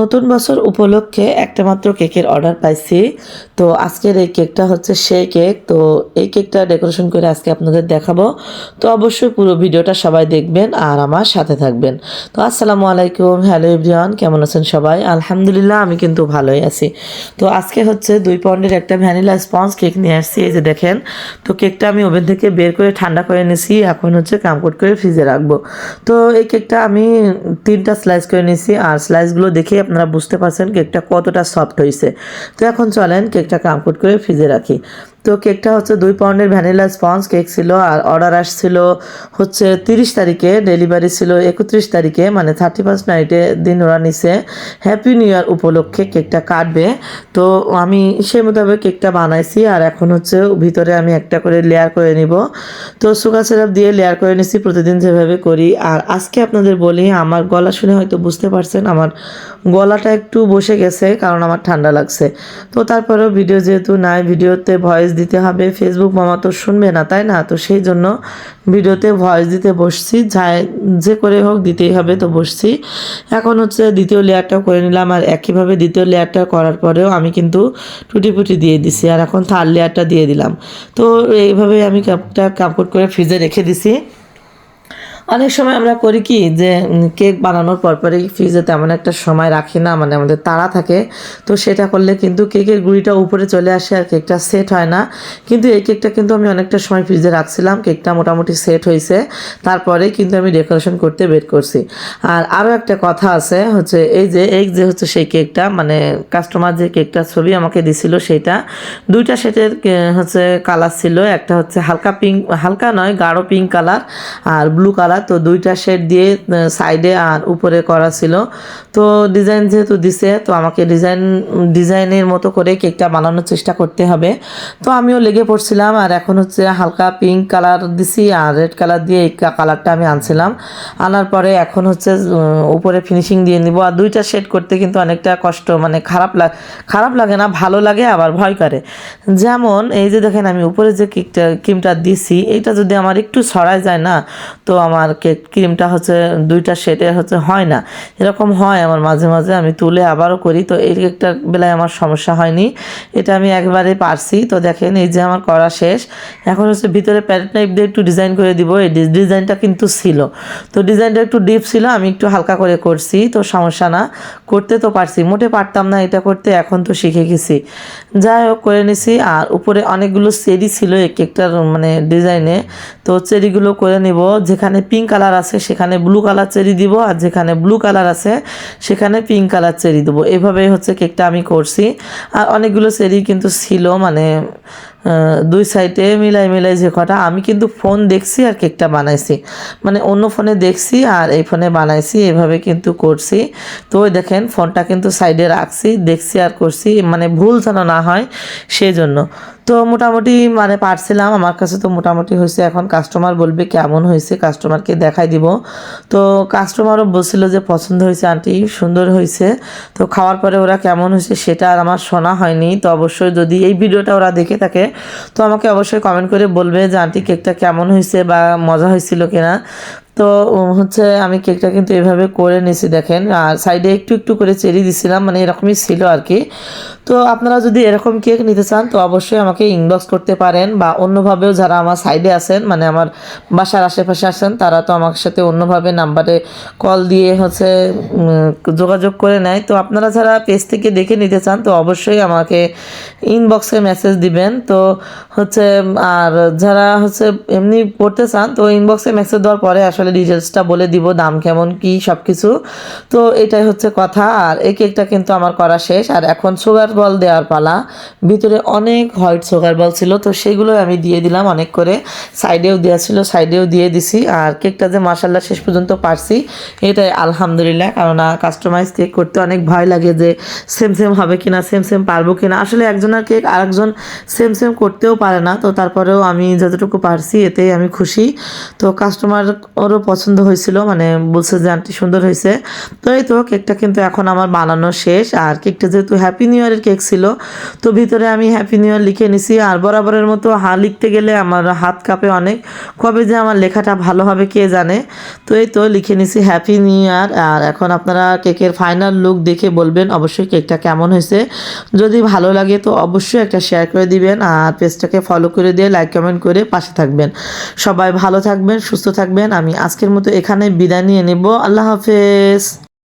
নতুন বছর উপলক্ষে একটা মাত্র কেকের অর্ডার পাইছি। তো আজকের এই কেকটা হচ্ছে সেই কেক। তো এই কেকটা ডেকোরেশন করে আজকে আপনাদের দেখাবো। তো অবশ্যই পুরো ভিডিওটা সবাই দেখবেন আর আমার সাথে থাকবেন। তো আসসালামু আলাইকুম, হ্যালো এভরিওয়ান, কেমন আছেন সবাই? আলহামদুলিল্লাহ, আমি কিন্তু ভালোই আছি। তো আজকে হচ্ছে দুই পাউন্ডের একটা ভ্যানিলা স্পঞ্জ কেক নিয়ে আসছি, এই যে দেখেন। তো কেকটা আমি ওভেন থেকে বের করে ঠান্ডা করে নিয়েছি এখন হচ্ছে কামকোট করে ফ্রিজে রাখব। তো এই কেকটা আমি তিনটা স্লাইস করে নিয়েছি আর স্লাইসগুলো দেখে আপনারা বুঝতে পারছেন কেকটা কতটা সফট হয়েছে। তো এখন চলেন কেকটা কামকুট করে ফ্রিজে রাখি। তো কেকটা হচ্ছে দুই পাউন্ডের ভ্যানিলা স্পঞ্জ কেক ছিল, আর অর্ডার আসছিল হচ্ছে তিরিশ তারিখে, ডেলিভারি ছিল একত্রিশ তারিখে মানে থার্টি ফার্স্ট নাইটে দিন ওরা নিছে। হ্যাপি নিউ ইয়ার উপলক্ষে কেকটা কাটবে। তো আমি সেই মোতাবেক কেকটা বানাইছি, আর এখন হচ্ছে ভিতরে আমি একটা করে লেয়ার করে নিব। তো সুগার সিরাপ দিয়ে লেয়ার করে নিছি, প্রতিদিন যেভাবে করি। আর আজকে আপনাদের বলি, আমার গলা শুনে হয়তো বুঝতে পারছেন, আমার গলাটা একটু বসে গেছে, কারণ আমার ঠান্ডা লাগছে। তো তারপরেও ভিডিও যেহেতু নাই ভিডিওতে ভয়েস দিতে হবে। ফেসবুক মামা তো শুনবে না, তাই না? তো সেই জন্য ভিডিওতে ভয়েস দিতে বসছি। যে করে হোক দিতেই হবে, তো বসছি। এখন হচ্ছে দ্বিতীয় লেয়ারটা করে নিলাম আর একইভাবে দ্বিতীয় লেয়ারটা করার পরেও আমি কিন্তু টুটি ফুটি দিয়ে দিছি আর এখন থার্ড লেয়ারটা দিয়ে দিলাম। তো এইভাবে আমি কাপটা কাপড় করে ফ্রিজে রেখে দিছি। অনেক সময় আমরা করি কি যে কেক বানানোর পরপরই ফ্রিজে তেমন একটা সময় রাখি না মানে আমাদের তাড়া থাকে। তো সেটা করলে কিন্তু কেকের গুঁড়িটা উপরে চলে আসে আর কেকটা সেট হয় না। কিন্তু এই কেকটা কিন্তু আমি অনেকটা সময় ফ্রিজে রাখছিলাম, কেকটা মোটামুটি সেট হয়েছে তারপরে কিন্তু আমি ডেকোরেশন করতে বের করছি। আর আরও একটা কথা আছে, হচ্ছে এই যে এই যে হচ্ছে সেই কেকটা মানে কাস্টমার যে কেকটা ছবি আমাকে দিছিল সেটা, দুইটা সেটের হচ্ছে কালার ছিল। একটা হচ্ছে হালকা পিঙ্ক হালকা নয়, গাঢ় পিঙ্ক কালার আর ব্লু কালার তো দুইটা শেড দিয়ে সাইডে আর উপরে করা ছিল। তো ডিজাইন যেহেতু দিছে, তো আমাকে ডিজাইন, ডিজাইনের মতো করে কেকটা বানানোর চেষ্টা করতে হবে। তো আমিও লেগে পড়ছিলাম আর এখন হচ্ছে হালকা পিঙ্ক কালার দিছি আর রেড কালার দিয়ে এই কালারটা আমি আনছিলাম। আনার পরে এখন হচ্ছে উপরে ফিনিশিং দিয়ে নিব। আর দুইটা শেড করতে কিন্তু অনেকটা কষ্ট মানে খারাপ খারাপ লাগে না, ভালো লাগে, আবার ভয় করে। যেমন এই যে দেখেন আমি উপরে যে কেকটা ক্রিমটা দিছি এটা যদি আমার একটু ছড়ায় যায় না, তো আমার কেক ক্রিমটা হচ্ছে দুইটা শেডের হচ্ছে হয় না। এরকম হয় আমার মাঝে মাঝে, আমি তুলে আবারও করি। তো এই কেকটার বেলায় আমার সমস্যা হয়নি। এটা আমি একবারে পারছি। তো দেখেন এই যে আমার করা শেষ। এখন হচ্ছে ভিতরে প্যারেট নাইফ দিয়ে একটু ডিজাইন করে দিব। এই ডিজাইনটা কিন্তু ছিল। তো ডিজাইনটা একটু ডিপ ছিল, আমি একটু হালকা করে করছি। তো সমস্যা না। করতে তো পারছি। মোটে পারতাম না এটা করতে, এখন তো শিখে গেছি। যাই হোক, করে নিছি। আর উপরে অনেকগুলো চেরি ছিল এই কেকটার মানে ডিজাইনে তো চেরিগুলো করে নিব। যেখানে পিঙ্ক কালার আছে, সেখানে ব্লু কালার চেরি দিব, আর যেখানে ব্লু কালার আছে, সেখানে পিঙ্ক কালার চেরি দেবো। এভাবেই হচ্ছে কেকটা আমি করছি। আর অনেকগুলো চেরি কিন্তু ছিল মানে দুই সাইডে মিলাই মিলাই যে কটা, আমি কিন্তু ফোন দেখছি আর কেকটা বানাইছি। মানে অন্য ফোনে দেখছি আর এই ফোনে বানাইছি, এভাবে কিন্তু করছি। তো দেখেন, ফোনটা কিন্তু সাইডে রাখছি, দেখছি আর করছি মানে ভুল যেন না হয় সেই জন্য তো মোটামুটি মানে পারছিলাম, আমার কাছে তো মোটামুটি হয়েছে, এখন কাস্টমার বলবে কেমন হয়েছে কাস্টমারকে দেখাই দিব। তো কাস্টমারও বলছিল যে পছন্দ হয়েছে, আন্টি সুন্দর হয়েছে। তো খাওয়ার পরে ওরা কেমন হয়েছে সেটা আর আমার শোনা হয়নি। তো অবশ্যই যদি এই ভিডিওটা ওরা দেখে থাকে তো আমাকে অবশ্যই কমেন্ট করে বলবে যে, আন্টি কেকটা কেমন হয়েছে বা মজা হয়েছিল কিনা? তো হচ্ছে আমি কেকটা কিন্তু এভাবে করে নিছি দেখেন। আর সাইডে একটু একটু করে চেরি দিছিলাম মানে এরকমই ছিল আর কি তো আপনারা যদি এরকম কেক নিতে চান, তো অবশ্যই আমাকে ইনবক্স করতে পারেন বা অন্যভাবেও যারা আমার সাইডে আছেন মানে আমার বাসার আশেপাশে আছেন, তারা তো আমার সাথে অন্যভাবে নাম্বারে কল দিয়ে হচ্ছে যোগাযোগ করে নেয়। তো আপনারা যারা পেজ থেকে দেখে নিতে চান, তো অবশ্যই আমাকে ইনবক্সে মেসেজ দিবেন। তো হচ্ছে, আর যারা হচ্ছে এমনি পড়তে চান, তো ইনবক্সে মেসেজ দেওয়ার পরে আসলে ডিটেলসটা বলে দিব, দাম কেমন, কি সব কিছু তো এটাই হচ্ছে কথা, আর এই কেকটা কিন্তু আমার করা শেষ। আর এখন সুগার বল দেওয়ার পালা। ভিতরে অনেক হোয়াইট সুগার বল ছিল, তো সেগুলো আমি দিয়ে দিলাম অনেক করে। সাইডেও দেওয়া ছিল সাইডেও দিয়ে দিছি। আর কেকটা যে মাসাল্লাহ শেষ পর্যন্ত পারছি, এটাই আলহামদুলিল্লাহ। কারণ কাস্টমাইজ কেক করতে অনেক ভয় লাগে যে সেম সেম হবে কিনা সেম সেম পারব কিনা। আসলে একজনের কেক আরেকজন সেম সেম করতেও পারে না, তো তারপরেও আমি যতটুকু পারছি, এতেই আমি খুশি। তো কাস্টমার ওরও পছন্দ হয়েছিল মানে বলছে যে, আন্টি, সুন্দর হয়েছে। তো এই তো, কেকটা কিন্তু এখন আমার বানানো শেষ। আর কেকটা যেহেতু হ্যাপি নিউ ইয়ারের কেক ছিল, তো ভিতরে আমি হ্যাপি নিউ ইয়ার লিখে নিছি। আর বরাবরের মতো হা লিখতে গেলে আমার হাত কাঁপে অনেক। কবে যে আমার লেখাটা ভালো হবে কে জানে? তো এই তো, লিখে নিছি হ্যাপি নিউ ইয়ার আর এখন আপনারা কেকের ফাইনাল লুক দেখে বলবেন অবশ্যই কেকটা কেমন হয়েছে। যদি ভালো লাগে তো অবশ্যই একটা শেয়ার করে দিবেন। আর পেজটাকে ফলো করে দিয়ে লাইক কমেন্ট করে পাশে থাকবেন। সবাই ভালো থাকবেন, সুস্থ থাকবেন। আমি আজকের মতো এখানে বিদায় নিয়ে নেব। আল্লাহ হাফেজ।